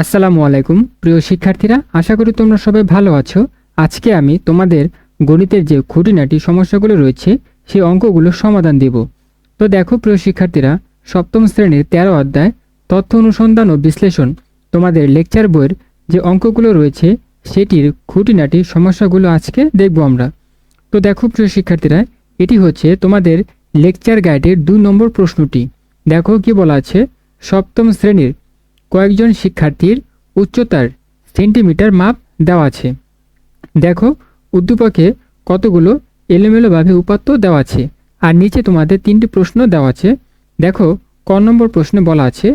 আসসালামু আলাইকুম, প্রিয় শিক্ষার্থীরা, আশা করি তোমরা সবাই ভালো আছো। আজকে আমি তোমাদের গণিতের যে খুঁটিনাটি সমস্যাগুলো রয়েছে, সেই অঙ্কগুলোর সমাধান দেব। তো দেখো, প্রিয় শিক্ষার্থীরা, সপ্তম শ্রেণির তেরো অধ্যায়, তথ্য অনুসন্ধান ও বিশ্লেষণ তোমাদের লেকচার বইয়ের যে অঙ্কগুলো রয়েছে, সেটির খুঁটিনাটি সমস্যাগুলো আজকে দেখব আমরা। তো দেখো, প্রিয় শিক্ষার্থীরা, এটি হচ্ছে তোমাদের লেকচার গাইডের দুই নম্বর প্রশ্নটি। দেখো কি বলা আছে, সপ্তম শ্রেণির কয়েকজন শিক্ষার্থীর উচ্চতার সেন্টিমিটার মাপ দেওয়া আছে। দেখো, উদ্দীপকে কতগুলো এলোমেলোভাবে উপাত্ত দেওয়া আছে, আর নিচে তোমাদের তিনটি প্রশ্ন দেওয়া আছে। দেখো, ক নম্বর প্রশ্নে বলা আছে,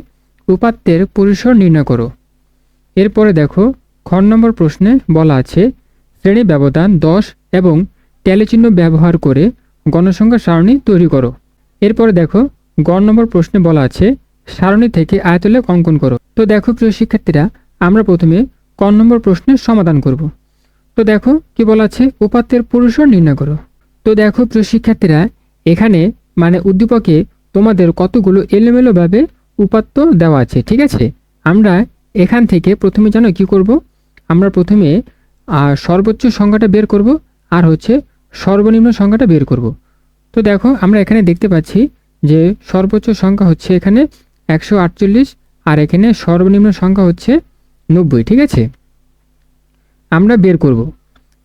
উপাত্তের পরিসর নির্ণয় করো। এরপরে দেখো, খ নম্বর প্রশ্নে বলা আছে, শ্রেণি ব্যবধান দশ এবং ট্যালিচিহ্ন ব্যবহার করে গণসংখ্যা সারণী তৈরি করো। এরপরে দেখো, গ নম্বর প্রশ্নে বলা আছে সারণী থেকে আয়তলেখ অঙ্কন করো। তো দেখো প্রিয় শিক্ষার্থীরা, আমরা প্রথমে ক নম্বর প্রশ্নের সমাধান করব। তো দেখো কি বলা আছে? উপাত্তের পরিসর নির্ণয় করো। তো দেখো প্রিয় শিক্ষার্থীরা, এখানে মানে উদ্দীপকে তোমাদের কতগুলো এলোমেলোভাবে উপাত্ত দেওয়া আছে, ঠিক আছে? আমরা এখান থেকে প্রথমে জানো কি করব? আমরা প্রথমে সর্বোচ্চ সংখ্যাটা বের করব আর হচ্ছে সর্বনিম্ন সংখ্যাটা বের করব। তো দেখো আমরা এখানে দেখতে পাচ্ছি যে সর্বোচ্চ সংখ্যা হচ্ছে এখানে একশো আটচল্লিশ, আর এখানে সর্বনিম্ন সংখ্যা হচ্ছে নব্বই, ঠিক আছে? আমরা বের করব।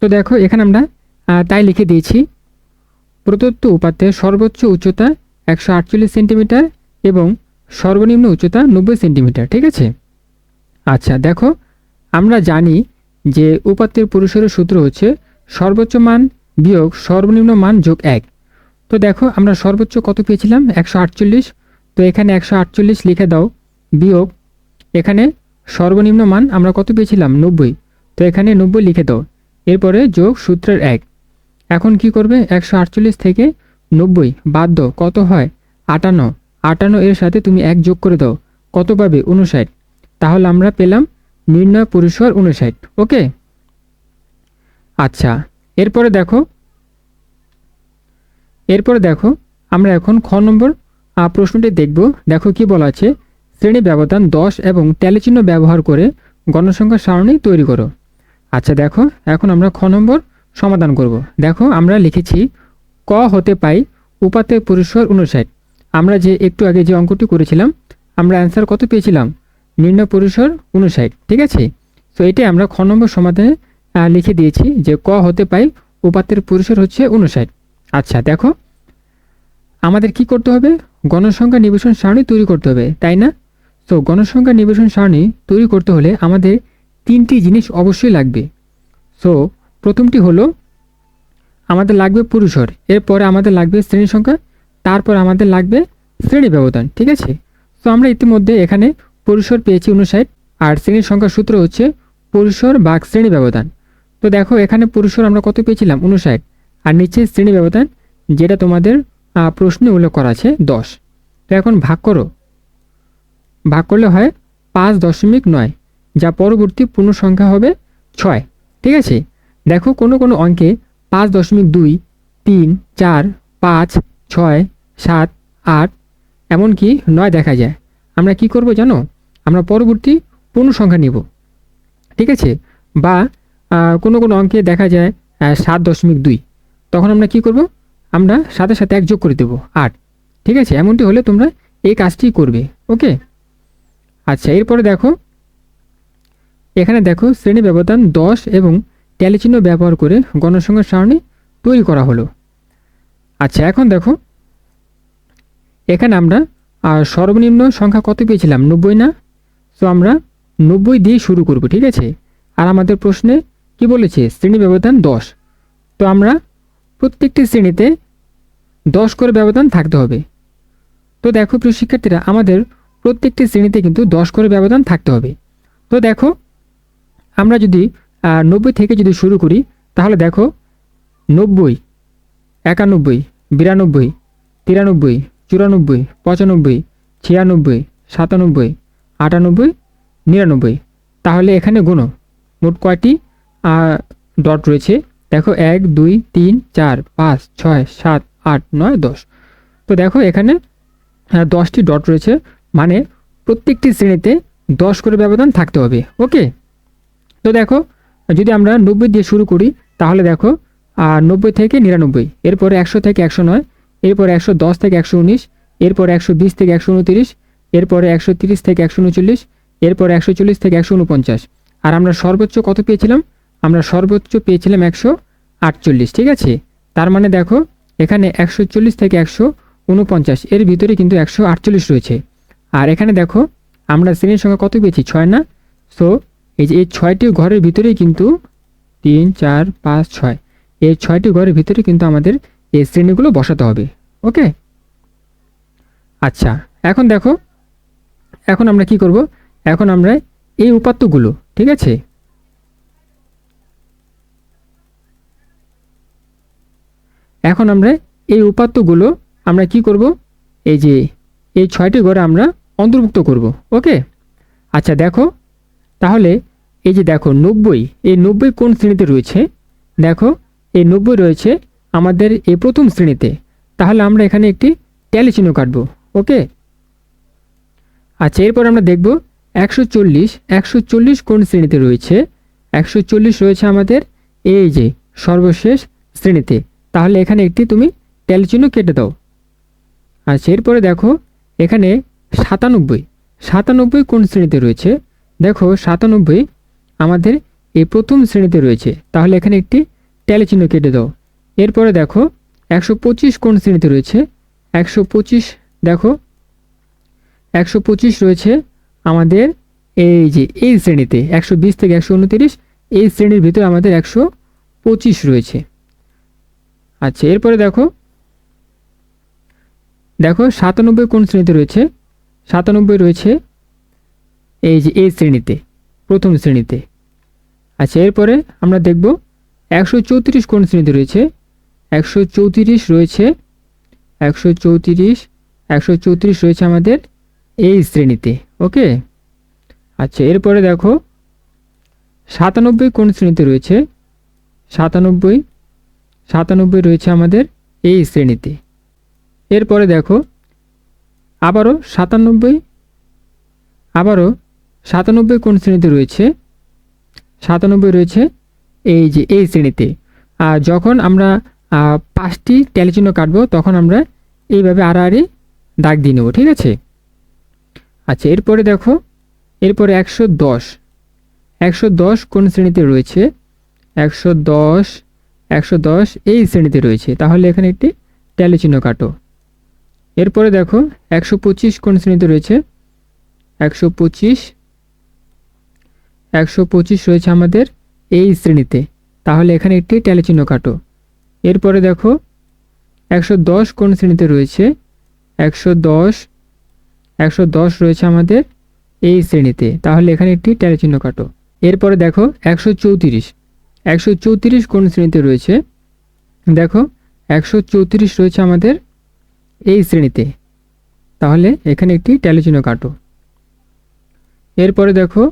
তো দেখো, এখানে আমরা তাই লিখে দিয়েছি, প্রদত্ত উপাত্তের সর্বোচ্চ উচ্চতা একশো আটচল্লিশ সেন্টিমিটার এবং সর্বনিম্ন উচ্চতা নব্বই সেন্টিমিটার, ঠিক আছে? আচ্ছা দেখো, আমরা জানি যে উপাত্তের পুরুষের সূত্র হচ্ছে সর্বোচ্চ মান বিয়োগ সর্বনিম্ন মান যোগ এক। তো দেখো, আমরা সর্বোচ্চ কত পেয়েছিলাম? একশো আটচল্লিশ তো এখানে একশো আটচল্লিশ লিখে দাও, বিয়োগ। এখানে সর্বনিম্ন মান আমরা কত পেয়েছিলাম? নব্বই। তো এখানে নব্বই লিখে দাও। এরপরে যোগ সূত্রের এক। এখন কি করবে? একশো আটচল্লিশ থেকে নব্বই। বাদ দাও, কত হয়? আটান্ন। আটান্ন এর সাথে তুমি এক যোগ করে দাও। কত পাবে? উনষাট তাহলে আমরা পেলাম নির্ণয় পরিসর উনষাট ওকে? আচ্ছা এরপরে দেখো। এরপরে দেখো, আমরা এখন খ নম্বর প্রশ্নটি দেখব। দেখো কি বলা আছে? শ্রেণি ব্যবধান দশ এবং ট্যালিচিহ্ন ব্যবহার করে গণসংখ্যা সারণী তৈরি করো। আচ্ছা দেখো, এখন আমরা খ নম্বর সমাধান করব। দেখো, আমরা লিখেছি ক হতে পাই উপাত্তের পরিসর উনষাট আমরা যে একটু আগে যে অঙ্কটি করেছিলাম, আমরা অ্যান্সার কত পেয়েছিলাম? নির্ণয় পরিসর উনষাট ঠিক আছে? তো এটাই আমরা খ নম্বর সমাধানে লিখে দিয়েছি যে ক হতে পাই উপাত্তের পরিসর হচ্ছে উনষাট আচ্ছা দেখো আমাদের কি করতে হবে? গণসংখ্যা নিবেশন সারণী তৈরি করতে হবে, তাই না? তো গণসংখ্যা নিবেশন সারণী তৈরি করতে হলে আমাদের তিনটি জিনিস অবশ্যই লাগবে। সো প্রথমটি হলো, আমাদের লাগবে পরিসর এরপরে আমাদের লাগবে শ্রেণি সংখ্যা, তারপর আমাদের লাগবে শ্রেণি ব্যবধান, ঠিক আছে? তো আমরা ইতিমধ্যে এখানে পরিসর পেয়েছি উনষাট আর শ্রেণির সংখ্যার সূত্র হচ্ছে পরিসর বা শ্রেণি ব্যবধান। তো দেখো, এখানে পরিসর আমরা কত পেয়েছিলাম? উনষাট আর নিচে শ্রেণি ব্যবধান, যেটা তোমাদের প্রশ্নে উল্লেখ করা আছে, দশ। তো এখন ভাগ করো। ভাগ করলে হয় পাঁচ দশমিক নয়, যা পরবর্তী পূর্ণ সংখ্যা হবে ছয়। ঠিক আছে? দেখো কোনো কোনো অঙ্কে পাঁচ দশমিক দুই, তিন, চার, পাঁচ, ছয়, সাত, আট, এমনকি নয় দেখা যায়। আমরা কি করব জানো? আমরা পরবর্তী পূর্ণ সংখ্যা নিব। ঠিক আছে? বা কোনো কোনো অঙ্কে দেখা যায় সাত দশমিক দুই। তখন আমরা কি করব? আমরা সাথে সাথে এক যোগ করে দেবো, আট। ঠিক আছে? এমনটি হলে তোমরা এই কাজটি করবে, ওকে? আচ্ছা এরপরে দেখো। এখানে দেখো, শ্রেণি ব্যবধান দশ এবং ট্যালিচিহ্ন ব্যবহার করে গণসংখ্যা সারণী তৈরি করা হলো। আচ্ছা এখন দেখো। এখানে আমরা সর্বনিম্ন সংখ্যা কত পেয়েছিলাম? নব্বই না? তো আমরা নব্বই দিয়ে শুরু করব, ঠিক আছে? আর আমাদের প্রশ্নে কি বলেছে? শ্রেণি ব্যবধান দশ। তো আমরা প্রত্যেকটি শ্রেণীতে দশ করে ব্যবধান থাকতে হবে। তো দেখো প্রিয় শিক্ষার্থীরা, আমাদের প্রত্যেকটি শ্রেণীতে কিন্তু দশ করে ব্যবধান থাকতে হবে। তো দেখো, আমরা যদি নব্বই থেকে যদি শুরু করি, তাহলে দেখো, নব্বই, একানব্বই, বিরানব্বই, তিরানব্বই, চুরানব্বই, পঁচানব্বই, ছিয়ানব্বই, সাতানব্বই, আটানব্বই, নিরানব্বই। তাহলে এখানে গুণ, মোট কয়টি ডট রয়েছে? দেখো এক, দুই, তিন, চার, পাঁচ, ছয়, সাত, আট, নয়, দশ। তো দেখো এখানে দশটি ডট রয়েছে। মানে প্রত্যেকটি শ্রেণীতে দশ করে ব্যবধান থাকতে হবে, ওকে? তো দেখো, যদি আমরা নব্বই দিয়ে শুরু করি, তাহলে দেখো আর নব্বই থেকে নিরানব্বই, এরপরে একশো থেকে একশো নয়, এরপরে একশো দশ থেকে একশো উনিশ, এরপরে একশো বিশ থেকে একশো উনতিরিশ, এরপরে একশো তিরিশ থেকে একশো উনচল্লিশ, এরপরে একশো চল্লিশ থেকে একশো উনপঞ্চাশ। আর আমরা সর্বোচ্চ কত পেয়েছিলাম? আমরা সর্বোচ্চ পেয়েছিলাম একশো আটচল্লিশ, ঠিক আছে? তার মানে দেখো, এখানে একশো চল্লিশ থেকে একশো উনপঞ্চাশ, এর ভিতরে কিন্তু একশো আটচল্লিশ রয়েছে। আর এখানে দেখো, আমরা শ্রেণির সংখ্যা কত পেয়েছি? ছয় না? সো এই যে এই ছয়টি ঘরের ভিতরেই কিন্তু তিন, চার, পাঁচ, ছয়। এই ছয়টি ঘরের ভিতরে কিন্তু আমাদের এই শ্রেণীগুলো বসাতে হবে, ওকে? আচ্ছা এখন দেখো, এখন আমরা কি করব? এখন আমরা এই উপাত্তগুলো, ঠিক আছে? এখন আমরা এই উপাত্তগুলো আমরা কি করব? এই যে, এই ছয়টি ঘরে আমরা অন্তর্ভুক্ত করব, ওকে? আচ্ছা দেখো, তাহলে এই যে দেখো, নব্বই, এই নব্বই কোন শ্রেণীতে রয়েছে? দেখো, এই নব্বই রয়েছে আমাদের এই প্রথম শ্রেণীতে। তাহলে আমরা এখানে একটি ট্যালি চিহ্ন কাটব, ওকে? আচ্ছা এরপর আমরা দেখব একশো চল্লিশ একশো চল্লিশ কোন শ্রেণীতে রয়েছে? একশো চল্লিশ রয়েছে আমাদের এই যে সর্বশেষ শ্রেণীতে। তাহলে এখানে একটি তুমি ট্যালি চিহ্ন কেটে দাও। আচ্ছা এরপরে দেখো, এখানে সাতানব্বই। সাতানব্বই কোন শ্রেণীতে রয়েছে? দেখো, সাতানব্বই আমাদের এই প্রথম শ্রেণীতে রয়েছে। তাহলে এখানে একটি ট্যালি চিহ্ন কেটে দাও। এরপরে দেখো, একশো পঁচিশ কোন শ্রেণীতে রয়েছে? একশো পঁচিশ, দেখো, একশো পঁচিশ রয়েছে আমাদের এই যে এই শ্রেণীতে। একশো বিশ থেকে একশো উনতিরিশ, এই শ্রেণির ভিতরে আমাদের একশো পঁচিশ রয়েছে। আচ্ছা এরপরে দেখো। দেখো, সাতানব্বই কোন শ্রেণীতে রয়েছে? সাতানব্বই রয়েছে এই যে এই শ্রেণীতে, প্রথম শ্রেণীতে। আচ্ছা এরপরে আমরা দেখব একশো চৌত্রিশ কোন শ্রেণীতে রয়েছে? একশো চৌত্রিশ রয়েছে, একশো চৌত্রিশ একশো চৌত্রিশ রয়েছে আমাদের এই শ্রেণীতে, ওকে? আচ্ছা এরপরে দেখো, সাতানব্বই কোন শ্রেণীতে রয়েছে? সাতানব্বই সাতানব্বই রয়েছে আমাদের এই শ্রেণীতে। এরপরে দেখো, আবারও সাতানব্বই আবারও সাতানব্বই কোন শ্রেণীতে রয়েছে? সাতানব্বই রয়েছে এই যে এই শ্রেণীতে। আর যখন আমরা পাঁচটি ট্যালিচিহ্ন কাটবো, তখন আমরা এইভাবে আড়াআড়ি দাগ দিয়ে নেব, ঠিক আছে? আচ্ছা এরপরে দেখো, এরপরে একশো দশ। একশো দশ কোন শ্রেণীতে রয়েছে? একশো দশ একশো দশ এই শ্রেণীতে রয়েছে। তাহলে এখানে একটি ট্যালি চিহ্ন কাটো। এরপরে দেখো, একশো পঁচিশ কোন শ্রেণীতে রয়েছে? একশো পঁচিশ একশো পঁচিশ রয়েছে আমাদের এই শ্রেণীতে। তাহলে এখানে একটি ট্যালি চিহ্ন কাটো। এরপরে দেখো, একশো দশ কোন শ্রেণীতে রয়েছে? একশো দশ একশো দশ রয়েছে আমাদের এই শ্রেণীতে। তাহলে এখানে একটি ট্যালি চিহ্ন কাটো। এরপরে দেখো, একশো চৌত্রিশ। একশো চৌত্রিশ কোন শ্রেণীতে রয়েছে? দেখো, একশো চৌত্রিশ রয়েছে আমাদের এই শ্রেণীতে। তাহলে এখানে একটি ট্যালি চিহ্ন কাটো। এরপরে দেখো,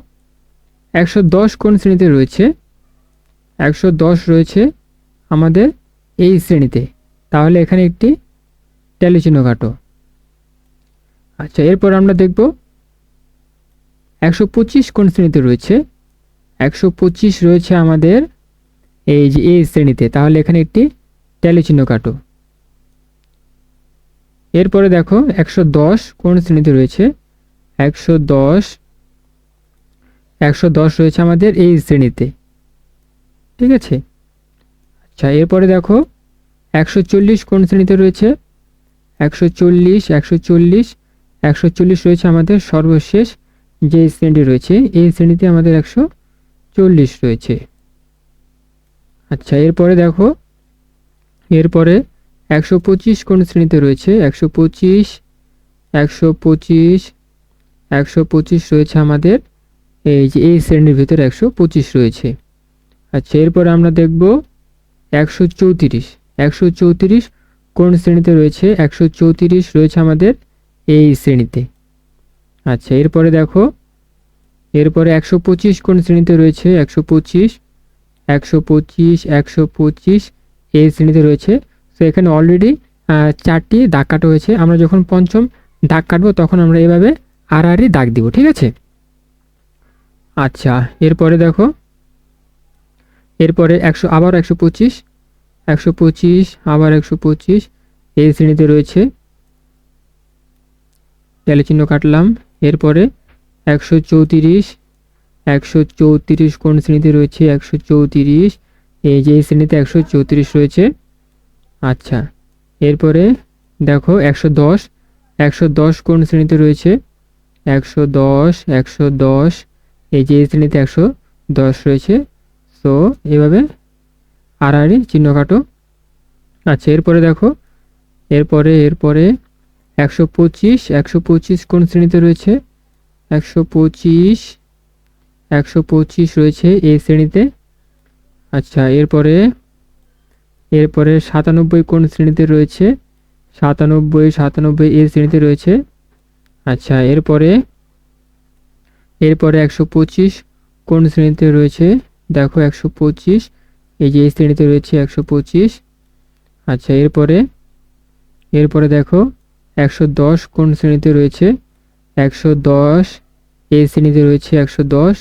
একশো দশ কোন শ্রেণীতে রয়েছে? একশো দশ রয়েছে আমাদের এই শ্রেণীতে। তাহলে এখানে একটি ট্যালি চিহ্ন কাটো। আচ্ছা এরপর আমরা দেখব, একশো পঁচিশ কোন শ্রেণীতে রয়েছে? একশো পঁচিশ রয়েছে আমাদের এই যে এই শ্রেণীতে, তাহলে এখানে একটি ট্যালি চিহ্ন কাটো। এরপরে দেখো, একশো দশ কোন শ্রেণীতে রয়েছে? একশো দশ একশো দশ রয়েছে আমাদের এই শ্রেণীতে। ঠিক আছে? আচ্ছা এরপরে দেখো, একশো চল্লিশ কোন শ্রেণীতে রয়েছে? একশো চল্লিশ একশো চল্লিশ একশো চল্লিশ রয়েছে আমাদের সর্বশেষ যে শ্রেণীটি রয়েছে, এই শ্রেণীতে আমাদের একশো চল্লিশ রয়েছে। আচ্ছা এরপরে দেখো, এরপরে একশো পঁচিশ কোন শ্রেণীতে রয়েছে? একশো পঁচিশ একশো পঁচিশ একশো পঁচিশ রয়েছে আমাদের। এই যে এই শ্রেণির ভিতরে একশো পঁচিশ রয়েছে। আচ্ছা এরপরে আমরা দেখব একশো চৌত্রিশ। একশো চৌত্রিশ কোন শ্রেণীতে রয়েছে? একশো চৌত্রিশ রয়েছে আমাদের এই শ্রেণীতে। আচ্ছা এরপরে দেখো, এরপরে একশো পঁচিশ কোন শ্রেণীতে রয়েছে? একশো পঁচিশ একশো পঁচিশ একশো পঁচিশ এই শ্রেণীতে রয়েছে। তো এখানে অলরেডি চারটি দাগ কাটা হয়েছে। আমরা যখন পঞ্চম দাগ কাটবো, তখন আমরা এভাবে আড়াআড়ি দাগ দিব, ঠিক আছে? আচ্ছা এরপরে দেখো। এরপরে একশো, আবার একশো পঁচিশ একশো পঁচিশ, আবার একশো পঁচিশ, এই শ্রেণীতে রয়েছে। চিহ্ন কাটলাম। এরপরে একশো চৌত্রিশ একশো চৌত্রিশ কোন শ্রেণীতে রয়েছে? একশো চৌত্রিশ। এই যে এই শ্রেণীতে একশো চৌত্রিশ রয়েছে। আচ্ছা এরপরে দেখো একশো দশ। একশো দশ কোন শ্রেণীতে রয়েছে? একশো দশ একশো দশ। এই যে এই শ্রেণীতে একশো দশ রয়েছে। সো, এভাবে আড়াআড়ি চিহ্ন কাটো। আচ্ছা এরপরে দেখো, এরপরে এরপরে একশো পঁচিশ। একশো পঁচিশ কোন শ্রেণীতে রয়েছে? একশো পঁচিশ একশো পঁচিশ রয়েছে এই শ্রেণীতে। আচ্ছা এরপরে এরপরে সাতানব্বই কোন শ্রেণীতে রয়েছে? সাতানব্বই সাতানব্বই এ শ্রেণীতে রয়েছে। আচ্ছা এরপরে এরপরে একশো পঁচিশ কোন শ্রেণীতে রয়েছে? দেখো, একশো পঁচিশ, এই যে এই শ্রেণীতে রয়েছে একশো পঁচিশ। আচ্ছা এরপরে এরপরে দেখো, একশো দশ কোন শ্রেণীতে রয়েছে? একশো দশ, এই শ্রেণীতে রয়েছে একশো দশ।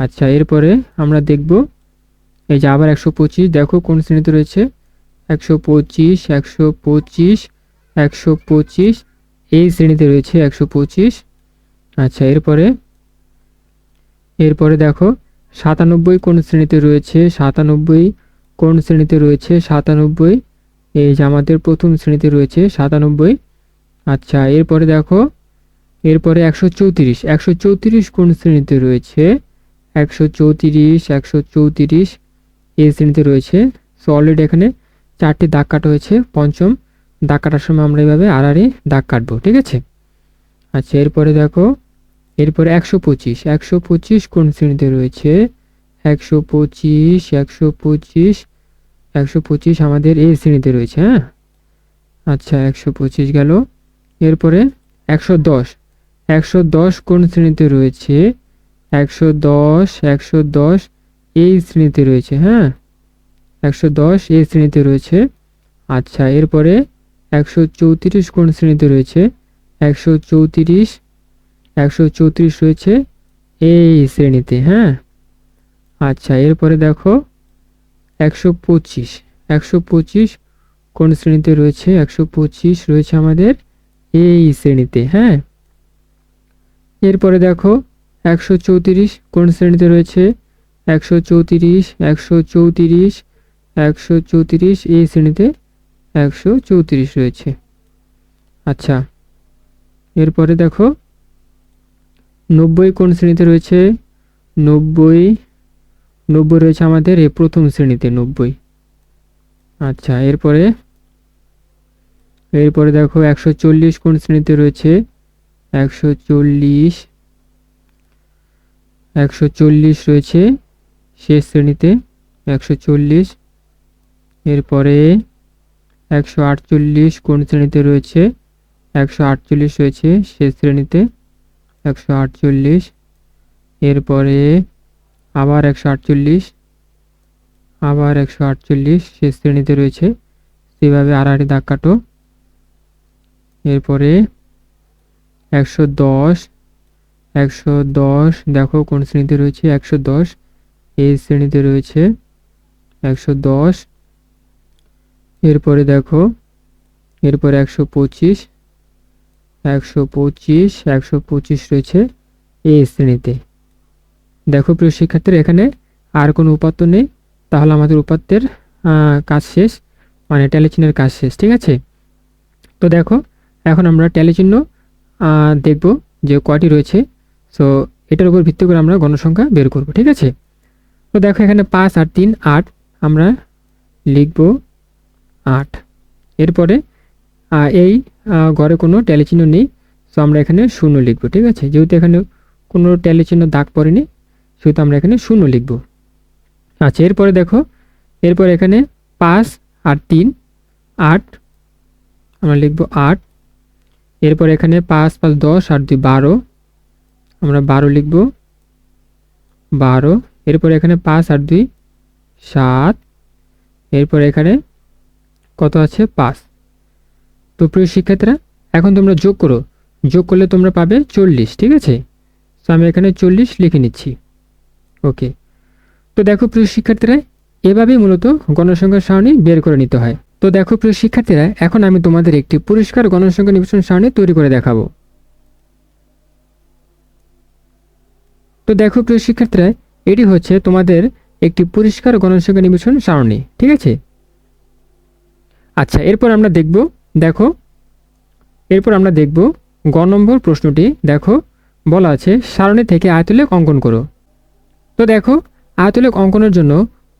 আচ্ছা এরপরে আমরা দেখব, এই যে আবার একশো পঁচিশ, দেখো কোন শ্রেণীতে রয়েছে? একশো পঁচিশ একশো পঁচিশ একশো পঁচিশ, এই শ্রেণীতে রয়েছে একশো পঁচিশ। আচ্ছা এরপরে এরপরে দেখো, সাতানব্বই কোন শ্রেণীতে রয়েছে? সাতানব্বই কোন শ্রেণীতে রয়েছে? সাতানব্বই। এই যে আমাদের প্রথম শ্রেণীতে রয়েছে সাতানব্বই। আচ্ছা এরপরে দেখো, এরপরে একশো চৌত্রিশ। একশো চৌত্রিশ কোন শ্রেণীতে রয়েছে? একশো চৌত্রিশ একশো চৌত্রিশ এই শ্রেণীতে রয়েছে। সো অলরেডি এখানে চারটি দাগ কাটা হয়েছে। পঞ্চম দাগ কাটার সময় আমরা এইভাবে আড়াআড়ি দাগ কাটবো, ঠিক আছে? আচ্ছা এরপরে দেখো, এরপরে একশো পঁচিশ। একশো পঁচিশ কোন শ্রেণীতে রয়েছে? একশো পঁচিশ একশো পঁচিশ একশো পঁচিশ আমাদের এই শ্রেণীতে রয়েছে হ্যাঁ? আচ্ছা একশো পঁচিশ গেল। এরপরে একশো দশ। একশো দশ কোন শ্রেণীতে রয়েছে? একশো দশ একশো দশ এই শ্রেণীতে রয়েছে হ্যাঁ? একশো দশ এই শ্রেণীতে রয়েছে। আচ্ছা এরপরে একশো চৌত্রিশ কোন শ্রেণীতে রয়েছে? একশো চৌত্রিশ একশো চৌত্রিশ রয়েছে এই শ্রেণীতে হ্যাঁ? আচ্ছা এরপরে দেখো একশো পঁচিশ একশো পঁচিশ কোন শ্রেণীতে রয়েছে? একশো পঁচিশ রয়েছে আমাদের এই শ্রেণীতে হ্যাঁ? এরপরে দেখো একশো চৌত্রিশ, কোন শ্রেণীতে রয়েছে? একশো চৌত্রিশ একশো চৌত্রিশ একশো চৌত্রিশ, এই শ্রেণীতে একশো চৌত্রিশ রয়েছে। আচ্ছা এরপরে দেখো, নব্বই কোন শ্রেণীতে রয়েছে? নব্বই নব্বই রয়েছে আমাদের এই প্রথম শ্রেণীতে, নব্বই। আচ্ছা এরপরে এরপরে দেখো, একশো চল্লিশ কোন শ্রেণীতে রয়েছে? একশো চল্লিশ একশো চল্লিশ রয়েছে শেষ শ্রেণীতে, একশো চল্লিশ। এরপরে একশো আটচল্লিশ কোন শ্রেণীতে রয়েছে, একশো আটচল্লিশ রয়েছে শেষ শ্রেণীতে, একশো আটচল্লিশ। এরপরে আবার একশো আটচল্লিশ, আবার একশো আটচল্লিশ শেষ শ্রেণীতে রয়েছে, সেভাবে আর আড়াআড়ি দাগ কাটো। এরপরে একশো দশ একশো দশ, দেখো কোন শ্রেণীতে রয়েছে, একশো দশ। এই শ্রেণীতে রয়েছে একশো দশ। এরপরে দেখো, এরপরে একশো পঁচিশ একশো পঁচিশ একশো পঁচিশ রয়েছে এই শ্রেণীতে। দেখো প্রিয় শিক্ষার্থীরা, এখানে আর কোনো উপাত্ত নেই, তাহলে আমাদের উপাত্তের কাজ শেষ মানে ট্যালিচিহ্নের কাজ শেষ, ঠিক আছে? তো দেখো, এখন আমরা ট্যালিচিহ্ন দেখব যে কয়টি রয়েছে। সো এটার উপর ভিত্তি করে আমরা গণসংখ্যা বের করব, ঠিক আছে? তো দেখো এখানে পাঁচ আর তিন, আট, আমরা লিখব আট। এরপরে এই ঘরে কোনো ট্যালিচিহ্ন নেই সো আমরা এখানে শূন্য লিখব, ঠিক আছে? যেহেতু এখানে কোনো ট্যালিচিহ্ন দাগ পড়েনি, সেহেতু আমরা এখানে শূন্য লিখব। আচ্ছা এরপরে দেখো, এরপর এখানে পাঁচ আর তিন, আট, আমরা লিখব আট। এরপর এখানে পাঁচ পাঁচ, দশ আর দুই, বারো আমরা বারো লিখব। বারো, এরপর এখানে পাঁচ আর দুই, সাত, এরপর এখানে কত আছে? পাঁচ। তো প্রিয় শিক্ষার্থীরা, এখন তোমরা যোগ করো। যোগ করলে তোমরা পাবে চল্লিশ, ঠিক আছে? তো আমি এখানে চল্লিশ লিখে নিচ্ছি। ওকে তো দেখো প্রিয় শিক্ষার্থীরা, এভাবেই মূলত গণসংখ্যার সারণী বের করে নিতে হয়। তো দেখো প্রিয় শিক্ষার্থীরা, এখন আমি তোমাদের একটি পরিষ্কার গণসংখ্যা নিবেশন সারণী তৈরি করে দেখাবো। তো দেখো প্রিয় শিক্ষার্থীরা, এটি হচ্ছে তোমাদের একটি পরিষ্কার গণসংখ্যা নিবেশন সারণী, ঠিক আছে? আচ্ছা এরপর আমরা দেখব, দেখো, এরপর আমরা দেখব গ নম্বর প্রশ্নটি, দেখো, বলা আছে, সারণী থেকে আয়তলেখ অঙ্কন করো। তো দেখো, আয়তলেখ অঙ্কনের জন্য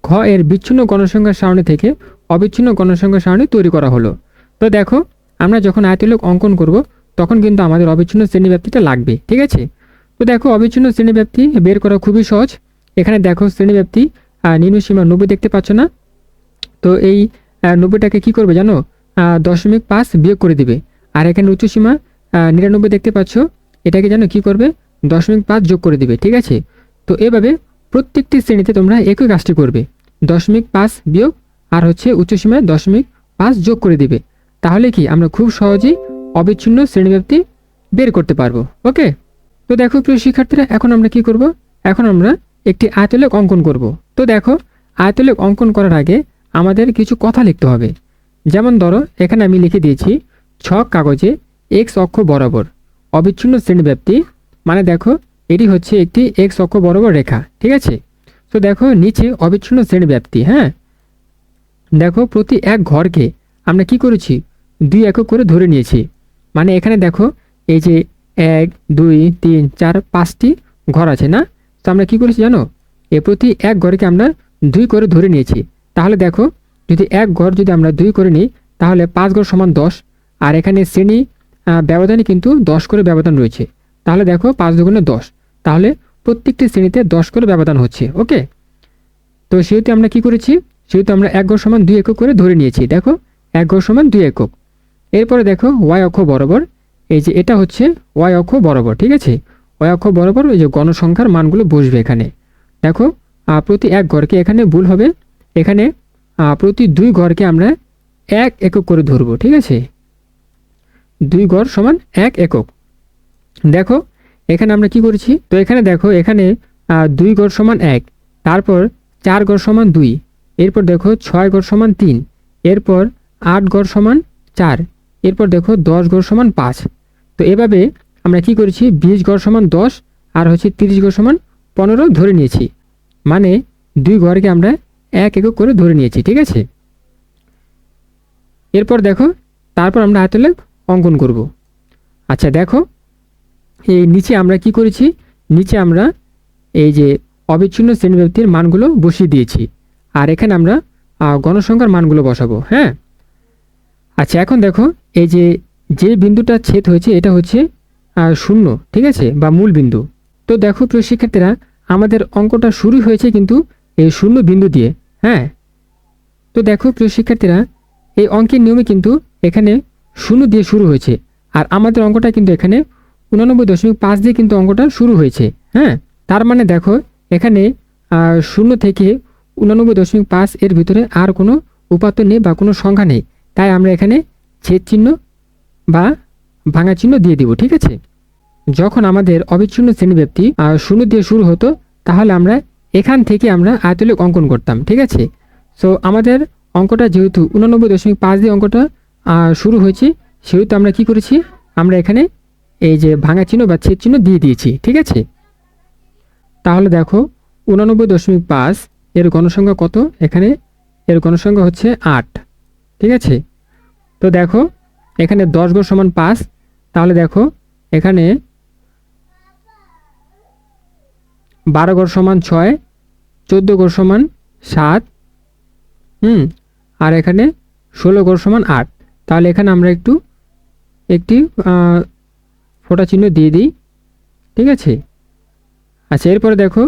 ঘ এর বিচ্ছিন্ন গণসংখ্যা সারণী থেকে অবিচ্ছিন্ন গণসংখ্যা সারণী তৈরি করা হলো। তো দেখো, আমরা যখন আয়তলেখ অঙ্কন করব, তখন কিন্তু আমাদের অবিচ্ছিন্ন শ্রেণীব্যাপ্তিটা লাগবে, ঠিক আছে? তো দেখো অবিচ্ছিন্ন শ্রেণীব্যাপ্তি বের করা খুবই সহজ। এখানে দেখো শ্রেণীব্যাপ্তি আর নিম্নসীমা নব্বই দেখতে পাচ্ছ না? তো এই নব্বইটাকে কি করবে জানো? দশমিক পাঁচ বিয়োগ করে দিবে। আর এখানে উচ্চসীমা আহ, নিরানব্বই দেখতে পাচ্ছ। এটাকে জানো কি করবে? দশমিক পাঁচ যোগ করে দিবে ঠিক আছে? তো এভাবে প্রত্যেকটি শ্রেণীতে তোমরা একই কাজটি করবে। দশমিক পাঁচ বিয়োগ আর হচ্ছে উচ্চসীমায় দশমিক পাঁচ যোগ করে দিবে। তাহলে কি আমরা খুব সহজেই অবিচ্ছিন্ন শ্রেণীব্যাপ্তি বের করতে পারব ওকে? তো দেখো প্রিয় শিক্ষার্থীরা, এখন আমরা কি করব? এখন আমরা একটি আয়তলেখ অঙ্কন করব। তো দেখো, আয়তলেখ অঙ্কন করার আগে আমাদের কিছু কথা লিখতে হবে। যেমন ধরো, এখানে আমি লিখে দিয়েছি, ছক কাগজে এক্স অক্ষ বরাবর অবিচ্ছিন্ন শ্রেণীব্যাপ্তি মানে দেখো, এটি হচ্ছে একটি এক্স অক্ষ বরাবর রেখা, ঠিক আছে? তো দেখো, নিচে অবিচ্ছিন্ন শ্রেণীব্যাপ্তি হ্যাঁ? দেখো, প্রতি এক ঘরকে আমরা কি করেছি? দুই একক করে ধরে নিয়েছি। মানে এখানে দেখো, এই যে এক, দুই, তিন, চার, পাঁচটি ঘর আছে না? তো আমরা কি করেছি জানো? এ প্রতি এক ঘরকে আমরা দুই করে ধরে নিয়েছি। তাহলে দেখো, যদি এক ঘর যদি আমরা দুই করে নিই, তাহলে পাঁচ ঘর সমান দশ। আর এখানে শ্রেণি ব্যবধানে কিন্তু দশ করে ব্যবধান রয়েছে। তাহলে দেখো, পাঁচ দুগুণে দশ। তাহলে প্রত্যেকটি শ্রেণীতে দশ করে ব্যবধান হচ্ছে, ওকে? তো সেহেতু আমরা কি করেছি? সেহেতু আমরা এক ঘর সমান দুই একক করে ধরে নিয়েছি। দেখো, এক ঘর সমান দুই একক। এরপরে দেখো, ওয়াই অক্ষ বরাবর এই যে এটা হচ্ছে ওয়াই অক্ষ বরাবর, ঠিক আছে? ওয়াই অক্ষ বরাবর এই যে গণসংখ্যার মানগুলো বসবে এখানে। দেখো প্রতি এক ঘরকে এখানে ভুল হবে। এখানে প্রতি দুই ঘরকে আমরা এক একক করে ধরবো, ঠিক আছে? দুই ঘর সমান এক একক। দেখো, এখানে আমরা কি করেছি? তো এখানে দেখো, এখানে দুই ঘর সমান এক, তারপর চার ঘর সমান দুই, এরপর দেখো ছয় ঘর সমান তিন, এরপর আট ঘর সমান চার এরপর দেখো দশ ঘর সমান পাঁচ। তো এভাবে আমরা কি করেছি? বিশ ঘর সমান দশ আর হচ্ছে তিরিশ ঘর সমান পনেরো ধরে নিয়েছি। মানে দুই ঘরকে আমরা এক একক করে ধরে নিয়েছি, ঠিক আছে? এরপর দেখো, তারপর আমরা আয়তলেখ অঙ্কন করব। আচ্ছা দেখো, এই নিচে আমরা কি করেছি? নিচে আমরা এই যে অবিচ্ছিন্ন শ্রেণীব্যাপ্তির মানগুলো বসিয়ে দিয়েছি। আর এখানে আমরা গণসংখ্যার মানগুলো বসাবো হ্যাঁ? আচ্ছা এখন দেখো এই যে যে বিন্দুটা ছেদ হয়েছে, এটা হচ্ছে শূন্য, ঠিক আছে? বা মূল বিন্দু। তো দেখো প্রিয় শিক্ষার্থীরা, আমাদের অঙ্কটা শুরু হয়েছে কিন্তু এই শূন্য বিন্দু দিয়ে হ্যাঁ? তো দেখো প্রিয় শিক্ষার্থীরা, এই অঙ্কের নিয়মে কিন্তু এখানে শূন্য দিয়ে শুরু হয়েছে। আর আমাদের অঙ্কটা কিন্তু এখানে উনানব্বই দশমিক পাঁচ দিয়ে কিন্তু অঙ্কটা শুরু হয়েছে হ্যাঁ? তার মানে দেখো, এখানে শূন্য থেকে উনানব্বই দশমিক পাঁচ এর ভিতরে আর কোনো উপাত্ত নেই বা কোনো সংখ্যা নেই। তাই আমরা এখানে ছেদ চিহ্ন বা ভাঙা চিহ্ন দিয়ে দিব, ঠিক আছে? যখন আমাদের অবিচ্ছিন্ন শ্রেণীব্যাপ্তি শূন্য দিয়ে শুরু হতো, তাহলে আমরা এখান থেকে আমরা আয়তলিক অঙ্কন করতাম, ঠিক আছে? সো আমাদের অঙ্কটা যেহেতু উনানব্বই দশমিক পাঁচ দিয়ে অঙ্কটা শুরু হয়েছে, সেহেতু আমরা কি করেছি? আমরা এখানে এই যে ভাঙা চিহ্ন বা ছেদ চিহ্ন দিয়ে দিয়েছি, ঠিক আছে? তাহলে দেখো, উনানব্বই দশমিক পাঁচ এর গণসংখ্যা কত? এখানে এর গণসংখ্যা হচ্ছে আট, ঠিক আছে? তো দেখো, এখানে দশ গড় সমান পাঁচ, তাহলে দেখো, এখানে বারো গড় সমান ছয়, চোদ্দ গড় সমান সাত, হুম, আর এখানে ষোলো গড় সমান আট। তাহলে এখানে আমরা একটু, একটি ফোঁটা চিহ্ন দিয়ে দিই, ঠিক আছে? আচ্ছা এরপরে দেখো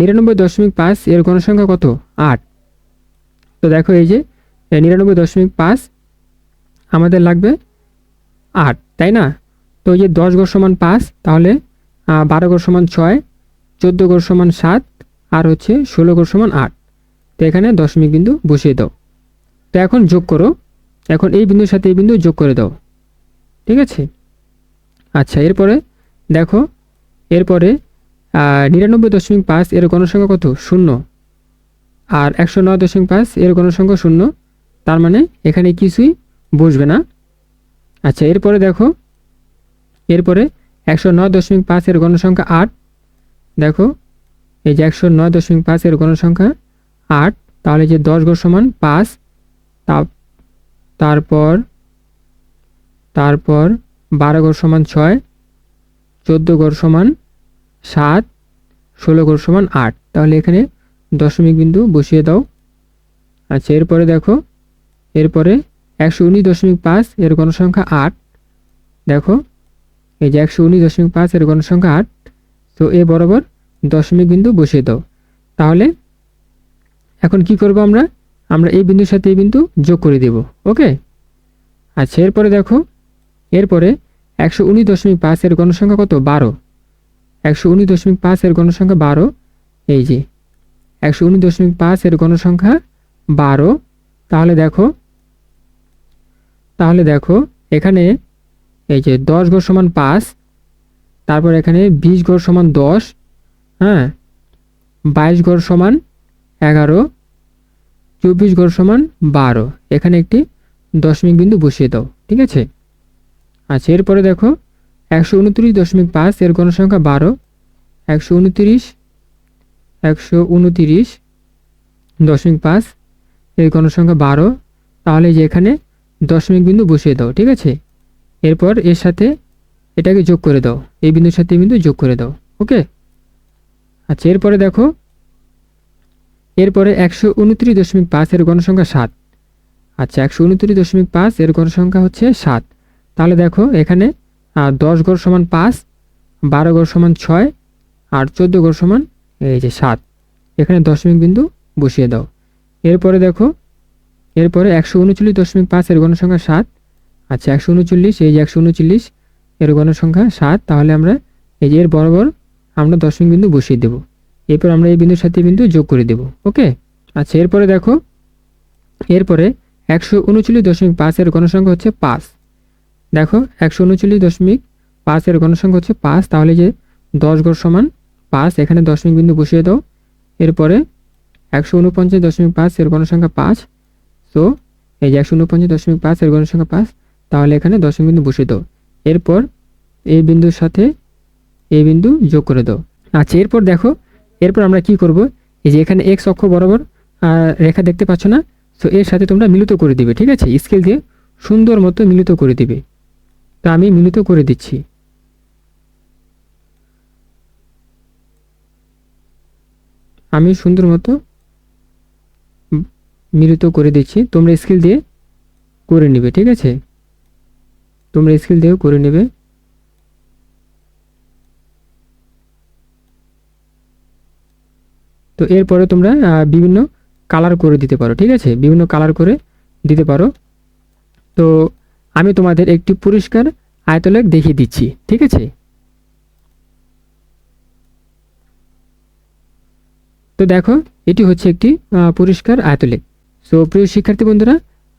নিরানব্বই দশমিক পাঁচ এর গণসংখ্যা কত? আট। তো দেখো এই যে নিরানব্বই দশমিক পাঁচ আমাদের লাগবে আট, তাই না? তো এই যে দশ গড় সমান পাঁচ, তাহলে বারো গড় সমান ছয়, চোদ্দ গড় সমান সাত, আর হচ্ছে ষোলো গড় সমান আট। তো এখানে দশমিক বিন্দু বসিয়ে দাও। তো এখন যোগ করো। এখন এই বিন্দুর সাথে এই বিন্দু যোগ করে দাও। ঠিক আছে? আচ্ছা এরপরে দেখো, এরপরে নিরানব্বই দশমিক পাঁচ এর গণসংখ্যা কত? শূন্য। আর একশো নয় দশমিক পাঁচ এর গণসংখ্যা শূন্য। তার মানে এখানে কিছুই বসবে না? আচ্ছা এরপরে দেখো। এরপরে একশো নয় দশমিক পাঁচের গণসংখ্যা আট। দেখো, এই যে একশো নয় দশমিক পাঁচের গণসংখ্যা আট, তাহলে যে দশ গড় সমান পাঁচ তারপর তারপর বারো গড় সমান ছয়, চোদ্দ গড় সমান সাত, ষোলো গড় সমান আট। তাহলে এখানে দশমিক বিন্দু বসিয়ে দাও। আচ্ছা এরপরে দেখো, এরপরে একশো উনিশ দশমিক পাঁচ এর গণসংখ্যা আট। দেখো, এই যে একশো উনিশ দশমিক পাঁচ এর গণসংখ্যা আট, তো এ বরাবর দশমিক বিন্দু বসিয়ে দাও। তাহলে এখন কি করব আমরা? আমরা এই বিন্দুর সাথে এই বিন্দু যোগ করে দেব, ওকে? আচ্ছা এরপরে দেখো, এরপরে একশো উনিশ দশমিক পাঁচ এর গণসংখ্যা কত? বারো। একশো উনিশ দশমিক পাঁচ এর গণসংখ্যা বারো, এই যে। একশো উনিশ দশমিক পাঁচ এর গণসংখ্যা বারো। তাহলে দেখো তাহলে দেখো, এখানে এই যে দশ গড় সমান পাঁচ, তারপর এখানে বিশ গড় সমান দশ হ্যাঁ? বাইশ গড় সমান এগারো, চব্বিশ গড় সমান বারো। এখানে একটি দশমিক বিন্দু বসিয়ে দাও, ঠিক আছে? আচ্ছা এরপরে দেখো, একশো উনত্রিশ দশমিক পাঁচ, এর গণসংখ্যা বারো। একশো উনত্রিশ একশো উনত্রিশ দশমিক পাঁচ, এর গণসংখ্যা বারো। তাহলে যে এখানে দশমিক বিন্দু বসিয়ে দাও, ঠিক আছে? এরপর এর সাথে এটাকে যোগ করে দাও, এই বিন্দুর সাথে এই বিন্দু যোগ করে দাও, ওকে? আচ্ছা এরপরে দেখো, এরপরে একশো উনত্রিশ দশমিক পাঁচ এর গণসংখ্যা সাত। আচ্ছা একশো উনত্রিশ দশমিক পাঁচ এর গণসংখ্যা হচ্ছে সাত। তাহলে দেখো, এখানে দশ গড় সমান পাঁচ, বারো গড় সমান ছয়, আর চোদ্দ গড় সমান এই যে সাত। এখানে দশমিক বিন্দু বসিয়ে দাও। এরপরে দেখো এরপরে একশো উনচল্লিশ দশমিক পাঁচ এর গণসংখ্যা সাত। আচ্ছা একশো উনচল্লিশ, এই যে একশো উনচল্লিশ এর গণসংখ্যা সাত, তাহলে আমরা এই যে এর বরাবর আমরা দশমিক বিন্দু বসিয়ে দেব। এরপর আমরা এই বিন্দুর সাথে বিন্দু যোগ করে দেব, ওকে? আচ্ছা এরপরে দেখো, এরপরে একশো উনচল্লিশ দশমিক পাঁচের গণসংখ্যা হচ্ছে পাঁচ। দেখো, একশো উনচল্লিশ দশমিক পাঁচের গণসংখ্যা হচ্ছে পাঁচ, তাহলে যে দশ গড় সমান পাঁচ, এখানে দশমিক বিন্দু বসিয়ে দাও। এরপরে একশো উনপঞ্চাশ দশমিক পাঁচ এর গণসংখ্যা পাঁচ তো এই যে একশো উনপঞ্চাশ দশমিক পাঁচ এর গণসংখ্যা পাঁচ, তাহলে এখানে দশমিক বিন্দু বসিয়ে দাও এরপর এই বিন্দুর সাথে এই বিন্দু যোগ করে দাও। আচ্ছা এরপর দেখো, এরপর আমরা কি করব? এই যে এখানে এক্স অক্ষ বরাবর রেখা দেখতে পাচ্ছ না? তো এর সাথে তোমরা মিলিত করে দিবে, ঠিক আছে? স্কেল দিয়ে সুন্দর মতো মিলিত করে দিবে। তা আমি মিলিত করে দিচ্ছি। আমি সুন্দর মতো মিলিত করে দিচ্ছি, তোমরা স্কেল দিয়ে করে নেবে, ঠিক আছে? তোমরা স্কেল দিয়েও করে নেবে। তো এরপরে তোমরা বিভিন্ন কালার করে দিতে পারো, ঠিক আছে? বিভিন্ন কালার করে দিতে পারো। তো আমি তোমাদের একটি পরিষ্কার আয়তলেখ দেখিয়ে দিচ্ছি, ঠিক আছে? তো দেখো, এটি হচ্ছে একটি পরিষ্কার আয়তলেখ। সো প্রিয় শিক্ষার্থী বন্ধুরা,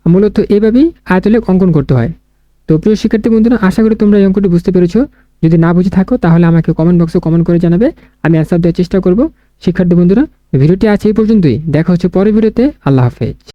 মূলত এইভাবেই আয়তলেখ অঙ্কন করতে হয়। তো প্রিয় শিক্ষার্থী বন্ধুরা, আশা করি তোমরা এই অঙ্কটি বুঝতে পেরেছ। যদি না বুঝে থাকো, তাহলে আমাকে কমেন্ট বক্সে কমেন্ট করে জানাবে। আমি অ্যান্সার দেওয়ার চেষ্টা করব। শিক্ষার্থী বন্ধুরা, ভিডিওটি আছে এই পর্যন্তই। দেখা হচ্ছে পরের ভিডিওতে। আল্লাহ হাফেজ।